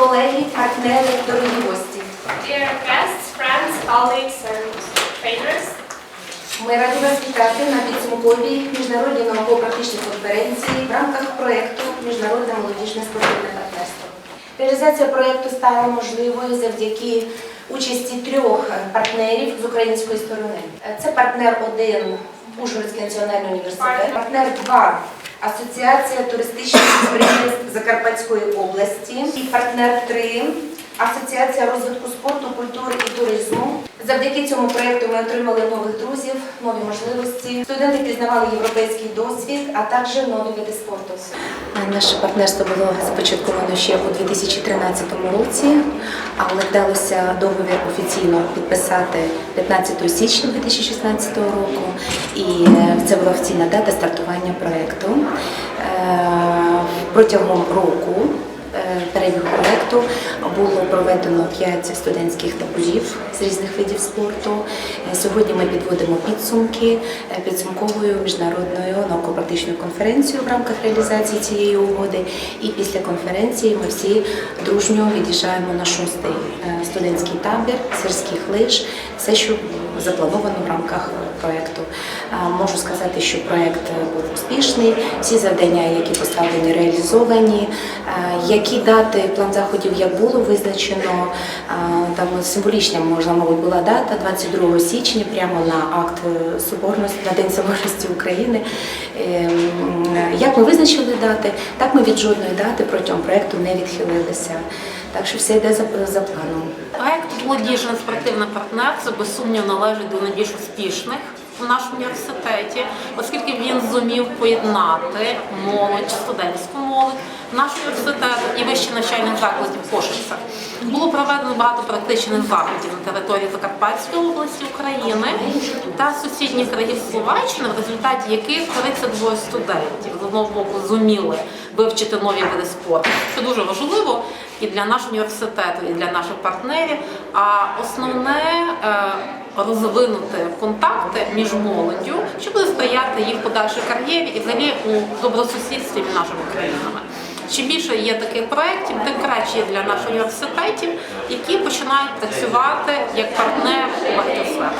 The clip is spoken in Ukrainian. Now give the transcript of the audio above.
колеги, партнери, дорогі гості. Dear guests, friends, colleagues, and trainers, Ми раді вас вітати на підсумковій міжнародній науково-практичній конференції в рамках проєкту Міжнародне молодіжне спортивне партнерство. Реалізація проєкту стала можливою завдяки участі трьох партнерів з української сторони. Це партнер один Ужгородський національний університет, партнер два Асоціація туристичних підприємств Закарпатської області і партнер 3 Асоціація розвитку спорту, культури і туризму. Завдяки цьому проєкту ми отримали нових друзів, нові можливості. Студенти пізнавали європейський досвід, а також нові види спорту. Наше партнерство було започатковано ще у 2013 році, але вдалося договір офіційно підписати 15 січня 2016 року. І е, це була офіційна дата стартування проєкту. Е, Протягом року е, перебігу проєкту було проведено 5 студентських таборів з різних видів спорту. Е, Сьогодні ми підводимо підсумки е, підсумковою міжнародною науково-практичною конференцією в рамках реалізації цієї угоди. І після конференції ми всі дружньо від'їжджаємо на шостий е, студентський табір сільських лиж. Все, що заплановано в рамках проєкту. Можу сказати, що проєкт був успішний. Всі завдання, які поставлені, реалізовані. Е, Які дати план заходів як було визначено? е, Там символічна можна, мабуть, була дата 22 січня, прямо на акт е, соборності на День Соборності України. Ем, Як ми визначили дати, так ми від жодної дати протягом проєкту не відхилилися. Так що все йде за, за планом. Проект молодіжне спортивне партнерство без сумніву належить до найбільш успішних у нашому університеті, оскільки він зумів поєднати молодь, студентську молодь нашого університету і вищих навчальних закладів Кошиця. Було проведено багато практичних заходів на території Закарпатської області України та сусідніх країн Словаччини, в результаті яких 32 студентів з одного боку зуміли вивчити нові види спорту. Це дуже важливо і для нашого університету, і для наших партнерів. А основне е, розвинути контакти між молоддю, що буде сприяти їх подальшій кар'єрі і взагалі у добросусідстві між нашими країнами. Чим більше є таких проєктів, тим краще є для наших університетів, які починають працювати як партнер у багатьох сферах.